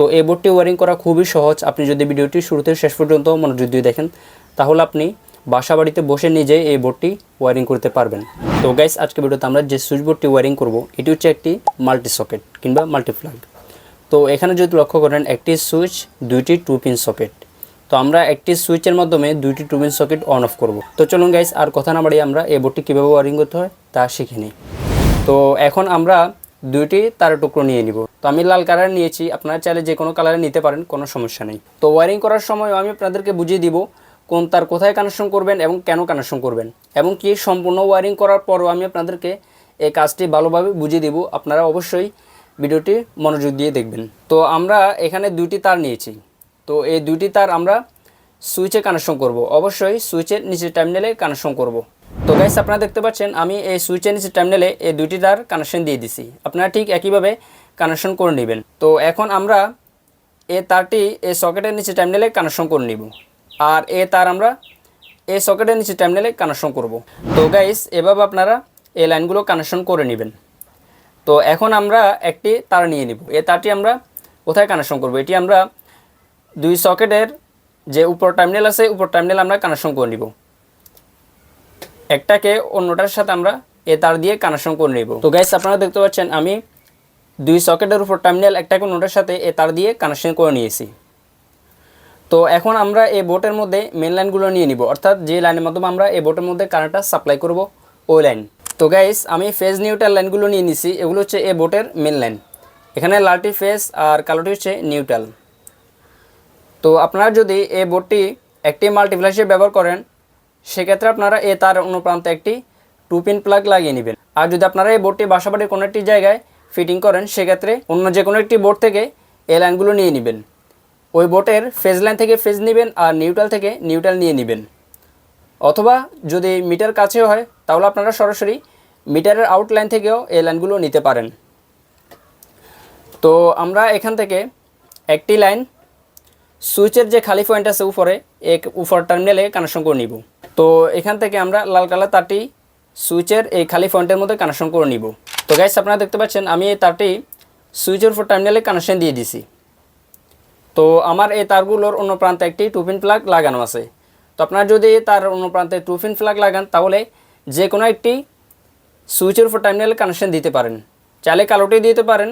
তো এই বোর্ডটি ওয়ারিং করা খুবই সহজ। আপনি যদি ভিডিওটি শুরু থেকে শেষ পর্যন্ত মনোযোগ দিয়ে দেখেন, তাহলে আপনি বাসা বাড়িতে বসে নিজেই এই বোর্ডটি ওয়ারিং করতে পারবেন। তো গাইস আজকে ভিডিওতে আমরা যে সুইচ বোর্ডটি ওয়ারিং করব, এটি হচ্ছে একটি মাল্টি সকেট কিংবা মাল্টিপ্লাগ তো এখানে যদি লক্ষ্য করেন, একটি সুইচ, দুইটি টু পিন সকেট তো আমরা একটি সুইচের মাধ্যমে দুইটি two pin socket on off করব। তো চলুন গাইস আর কথা না বাড়িয়ে আমরা এই বোর্ডটি কীভাবে ওয়ারিং করতে হয় তা শিখে নিই। তো এখন আমরা দুইটি তার টুকরো নিয়ে নিব। তো আমি লাল কালার নিয়েছি, আপনারা চাইলে যে কোনো কালারে নিতে পারেন, কোনো সমস্যা নেই। তো ওয়ারিং করার সময় আমি আপনাদেরকে বুঝিয়ে দিব কোন তার কোথায় কানেকশন করবেন এবং কেন কানেকশন করবেন। এবং কি সম্পূর্ণ ওয়ারিং করার পরও আমি আপনাদেরকে এই কাজটি ভালোভাবে বুঝিয়ে দিব। আপনারা অবশ্যই ভিডিওটি মনোযোগ দিয়ে দেখবেন। তো আমরা এখানে দুইটি তার নিয়েছি। তো এই দুইটি তার আমরা সুইচে কানেকশন করব। অবশ্যই সুইচের নিচে টার্মিনালে কানেকশন করব। তো গাইস আপনারা দেখতে পাচ্ছেন, আমি এই সুইচের নিচে টার্মিনালে এই দুইটি তার কানেকশন দিয়ে দিছি। আপনারা ঠিক একইভাবে কানেকশন করে নেবেন। তো এখন আমরা এই তারটি এই সকেটের নিচে টার্মিনালে কানেকশন করে নিব। আর এ তার আমরা এই সকেটের নিচে টার্মিনালে কানেকশন করব। তো গাইস এভাবে আপনারা এই লাইনগুলো কানেকশন করে নেবেন। তো এখন আমরা একটি তার নিয়ে নিব। এই তারটি আমরা কোথায় কানেকশন করব? এটি আমরা দুই সকেটের যে উপর টার্মিনাল আছে, উপর টার্মিনাল আমরা কানেকশন করে নিব। একটাকে অন্যটার সাথে আমরা এ তার দিয়ে কানেকশন করে নিব। তো গাইস আপনারা দেখতে পাচ্ছেন, আমি দুই সকেটের উপর টার্মিনাল একটাকে অন্যটার সাথে এ তার দিয়ে কানেকশন করে নিয়েছি। তো এখন আমরা এই বোটের মধ্যে মেন লাইনগুলো নিয়ে নিব। অর্থাৎ যে লাইনের মাধ্যমে আমরা এই বোটের মধ্যে কারেন্টটা সাপ্লাই করব, ওই লাইন তো গাইস আমি ফেজ নিউট্রাল লাইনগুলো নিয়ে নিছি, এগুলো হচ্ছে এই বোটের মেন লাইন এখানে লালটি ফেজ আর কালোটি হচ্ছে নিউট্রাল তো আপনারা যদি এই বোর্ডটি একটি মাল্টিপ্লাস হিসেবে ব্যবহার করেন, সেক্ষেত্রে আপনারা এ তার অন্য প্রান্তে একটি টু পিন প্লাগ লাগিয়ে নেবেন। আর যদি আপনারা এই বোর্ডটি বাসাবাড়ির কোনো একটি জায়গায় ফিটিং করেন, সেক্ষেত্রে অন্য যে কোনো একটি বোর্ড থেকে এই লাইনগুলো নিয়ে নেবেন। ওই বোটের ফেজ লাইন থেকে ফেজ নেবেন আর নিউট্রাল থেকে নিউট্রাল নিয়ে নেবেন। অথবা যদি মিটার কাছেও হয়, তাহলে আপনারা সরাসরি মিটারের আউটলাইন থেকেও এই লাইনগুলো নিতে পারেন। তো আমরা এখান থেকে একটি লাইন সুইচের যে খালি পয়েন্ট আছে উপরে, এক উপর টার্মিনালে কানেকশন করে নিব। তো এখান থেকে আমরা লাল কালার তারটি সুইচের এই খালি পয়েন্টের মধ্যে কানেকশন করে নিব। তো গাইস আপনারা দেখতে পাচ্ছেন, আমি এই তারটি সুইচের উপর টার্মিনালে কানেকশন দিয়ে দিছি। তো আমার এই তারগুলোর অন্য প্রান্তে একটি টুপিন প্লাগ লাগানো আছে। তো আপনারা যদি তার অন্য প্রান্তে টুপিন প্লাগ লাগান, তাহলে যে কোনো একটি সুইচের উপর টার্মিনালে কানেকশন দিতে পারেন। চাইলে কালোটি দিতে পারেন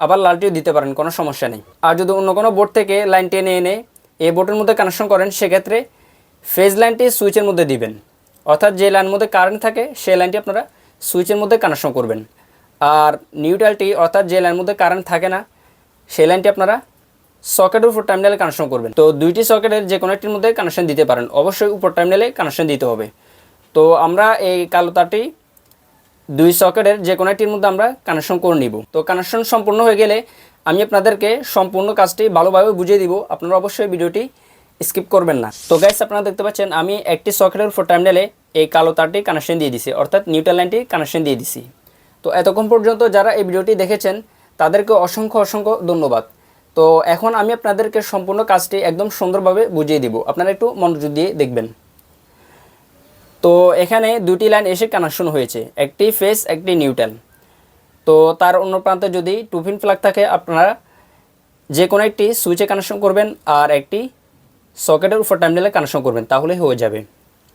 আবার লালটিও দিতে পারেন, কোনো সমস্যা নেই। আর যদি অন্য কোনো বোর্ড থেকে লাইন টেনে এনে এই বোর্ডের মধ্যে কানেকশন করেন, সেক্ষেত্রে ফেজ লাইনটি সুইচের মধ্যে দিবেন। অর্থাৎ যে লাইনের মধ্যে কারেন্ট থাকে, সেই লাইনটি আপনারা সুইচের মধ্যে কানেকশন করবেন। আর নিউট্রালটি অর্থাৎ যে লাইনের মধ্যে কারেন্ট থাকে না, সেই লাইনটি আপনারা সকেটের উপর টার্মিনালে কানেকশন করবেন। তো দুইটি সকেটের যে কোনো একটির মধ্যে কানেকশন দিতে পারেন। অবশ্যই উপর টার্মিনালে কানেকশন দিতে হবে। তো আমরা এই কালো তারটি দুই সকেটের যে কোনো একটির মধ্যে আমরা কানেকশন করে নিব। তো কানেকশন সম্পূর্ণ হয়ে গেলে আমি আপনাদেরকে সম্পূর্ণ কাজটি ভালোভাবে বুঝিয়ে দিব। আপনারা অবশ্যই ভিডিওটি স্কিপ করবেন না। তো গাইস আপনারা দেখতে পাচ্ছেন আমি একটি সকেটের উপর টার্মিনালে এই কালো তারটি কানেকশন দিয়ে দিছি, অর্থাৎ নিউট্রাল লাইনটি কানেকশন দিয়ে দিছি। তো এতক্ষণ পর্যন্ত যারা এই ভিডিওটি দেখেছেন, তাদেরকে অসংখ্য অসংখ্য ধন্যবাদ। তো এখন আমি আপনাদেরকে সম্পূর্ণ কাজটি একদম সুন্দরভাবে বুঝিয়ে দিব। আপনারা একটু মনোযোগ দিয়ে দেখবেন। তো এখানে দুটি লাইন এসে কানেকশন হয়েছে, একটি ফেস একটি নিউট্রাল তো তার অন্য প্রান্তে যদি টুপিন ফ্লাগ থাকে, আপনারা যে কোনো একটি সুইচে কানেকশন করবেন আর একটি সকেটের উপর টার্মিনালে কানেকশন করবেন, তাহলে হয়ে যাবে।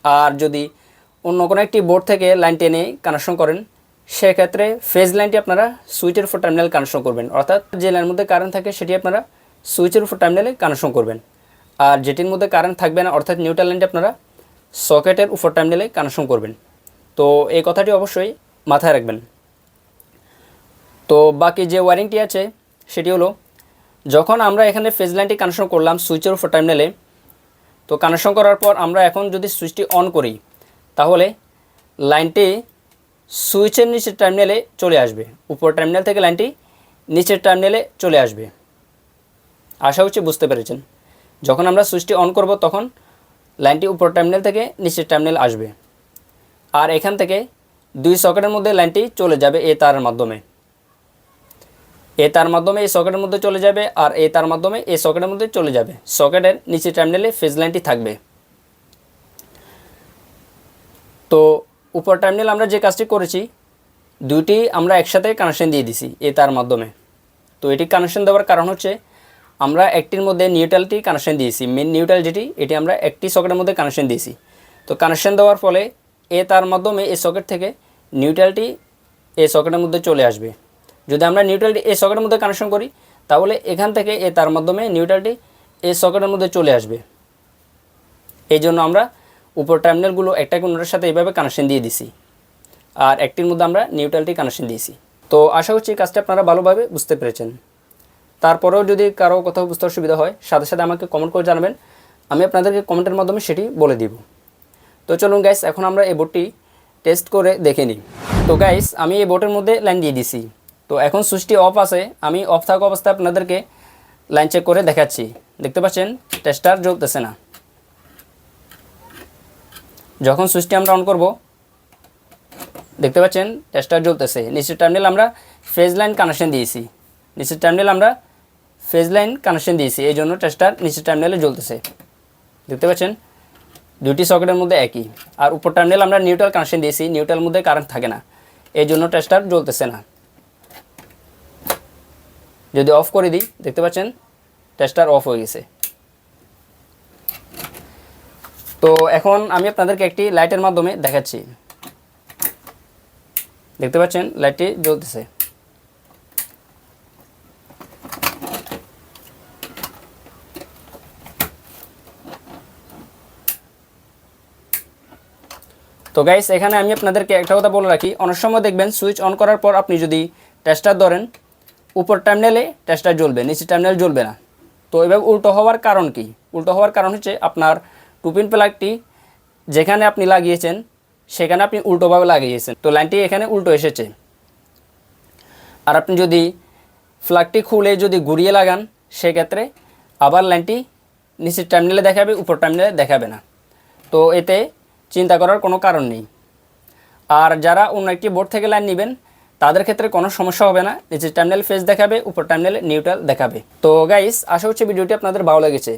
আর যদি অন্য কোনো একটি বোর্ড থেকে লাইন টেনে কানেকশন করেন, সেক্ষেত্রে ফেজ লাইনটি আপনারা সুইচের উপর টার্মিনাল কানেকশন করবেন। অর্থাৎ যে লাইনের মধ্যে কারেন্ট থাকে, সেটি আপনারা সুইচের উপর টার্মিনালে কানেকশন করবেন। আর যেটির মধ্যে কারেন্ট থাকবে না, অর্থাৎ নিউট্রাল লাইনটি আপনারা সকেটের উপর টার্মিনালে কানেকশন করবেন। তো এই কথাটি অবশ্যই মাথায় রাখবেন। তো বাকি যে ওয়ারিংটি আছে, সেটি হলো, যখন আমরা এখানে ফেজ লাইনটি কানেকশন করলাম সুইচের উপর টার্মিনালে তো কানেকশন করার পর আমরা এখন যদি সুইচটি অন করি, তাহলে লাইনটি সুইচের নিচের টার্মিনালে চলে আসবে। উপর টার্মিনাল থেকে লাইনটি নিচের টার্মিনালে চলে আসবে। আশা হচ্ছে বুঝতে পেরেছেন। যখন আমরা সুইচটি অন করব, তখন লাইনটি উপর টার্মিনাল থেকে নিচের টার্মিনাল আসবে। আর এখান থেকে দুই সকেটের মধ্যে লাইনটি চলে যাবে এ তারের মাধ্যমে। এ তার মাধ্যমে এই সকেটের মধ্যে চলে যাবে আর এ তার মাধ্যমে এই সকেটের মধ্যে চলে যাবে। সকেটের নিচে টার্মিনালে ফেজ লাইনটি থাকবে। তো উপর টার্মিনাল আমরা যে কাজটি করেছি, দুইটি আমরা একসাথে কানেকশন দিয়ে দিছি এ তার মাধ্যমে। তো এটি কানেকশন দেওয়ার কারণ হচ্ছে আমরা একটির মধ্যে নিউট্রালটি কানেকশন দিয়েছি। মেন নিউট্রাল যেটি, এটি আমরা একটি সকেটের মধ্যে কানেকশন দিয়েছি। তো কানেকশন দেওয়ার ফলে এ তার মাধ্যমে এই সকেট থেকে নিউট্রালটি এই সকেটের মধ্যে চলে আসবে। যদি আমরা নিউট্রালটি এই সকেটের মধ্যে কানেকশন করি, তাহলে এখান থেকে এ তার মাধ্যমে নিউট্রালটি এই সকেটের মধ্যে চলে আসবে। এই জন্য আমরা উপর টার্মিনালগুলো একটা কোনোটার সাথে এইভাবে কানেকশন দিয়ে দিছি। আর একটির মধ্যে আমরা নিউট্রালটি কানেকশন দিয়েছি। তো আশা করছি কাজটা আপনারা ভালোভাবে বুঝতে পেরেছেন। তারপরেও যদি কারও কোথাও বুঝতে অসুবিধা হয়, সাথে সাথে আমাকে কমেন্ট করে জানাবেন। আমি আপনাদেরকে কমেন্টের মাধ্যমে সেটি বলে দিব। তো চলুন গাইস এখন আমরা এই বোর্ডটি টেস্ট করে দেখে নিই। তো গাইস আমি এই বোর্ডের মধ্যে লাইন দিয়ে দিছি। তো এখন সুইচটি অফ আছে। আমি অফ থাকা অবস্থায় আপনাদেরকে লাইন চেক করে দেখাচ্ছি। দেখতে পাচ্ছেন টেস্টার জ্বলতেছে না। যখন সুইচটি আমরা অন করব, দেখতে পাচ্ছেন টেস্টার জ্বলতেছে। নিচের টার্মিনাল আমরা ফেজ লাইন কানেকশন দিয়েছি। নিচের টার্মিনাল আমরা ফেজ লাইন কানেকশন দিয়েছি, এই জন্য টেস্টার নিচের টার্মিনালে জ্বলতেছে। দেখতে পাচ্ছেন? দুটি সকেটের মধ্যে একই। আর উপর টার্মিনাল আমরা নিউট্রাল কানেকশন দিয়েছি নিউট্রাল মধ্যে কারেন্ট থাকে না। এই জন্য টেস্টার জ্বলতেছে না। যদি অফ করে দিই, দেখতে পাচ্ছেন? টেস্টার অফ হয়ে গেছে। তো এখন আমি আপনাদেরকে একটি লাইটের মাধ্যমে দেখাচ্ছি। দেখতে পাচ্ছেন? লাইটটি জ্বলতেছে। তো গাইস এখানে আমি আপনাদেরকে একটা কথা বলে রাখি। অনেক সময় দেখবেন সুইচ অন করার পর আপনি যদি টেস্টার ধরেন, উপর টার্মিনালে টেস্টার জ্বলবে নিচে টার্মিনাল জ্বলবে না। তো এভাবে উল্টো হওয়ার কারণ কি? উল্টো হওয়ার কারণ হচ্ছে আপনার টুপিন প্লাগটি যেখানে আপনি লাগিয়েছেন, সেখানে আপনি উল্টোভাবে লাগিয়েছেন। তো লাইনটি এখানে উল্টো এসেছে। আর আপনি যদি ফ্ল্যাগটি খুলে যদি ঘুরিয়ে লাগান, সেক্ষেত্রে আবার লাইনটি নিচের টার্মিনালে দেখাবে, উপর টার্মিনালে দেখাবে না। তো এতে চিন্তা করার কোনো কারণ নেই। আর যারা অন্য একটি বোর্ড থেকে লাইন নেবেন, তাদের ক্ষেত্রে কোনো সমস্যা হবে না। নিচের টার্মিনাল ফেস দেখাবে, উপর টার্মিনালে নিউট্রাল দেখাবে। তো গাইস আশা হচ্ছে ভিডিওটি আপনাদের ভালো লেগেছে।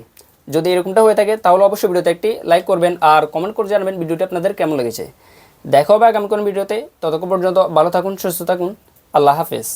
যদি এরকমটা হয়ে থাকে, তাহলে অবশ্যই ভিডিওতে একটি লাইক করবেন আর কমেন্ট করে জানাবেন ভিডিওটি আপনাদের কেমন লেগেছে। দেখা হবে আগামী কোনো ভিডিওতে। ততক্ষণ পর্যন্ত ভালো থাকুন, সুস্থ থাকুন। আল্লাহ হাফেজ।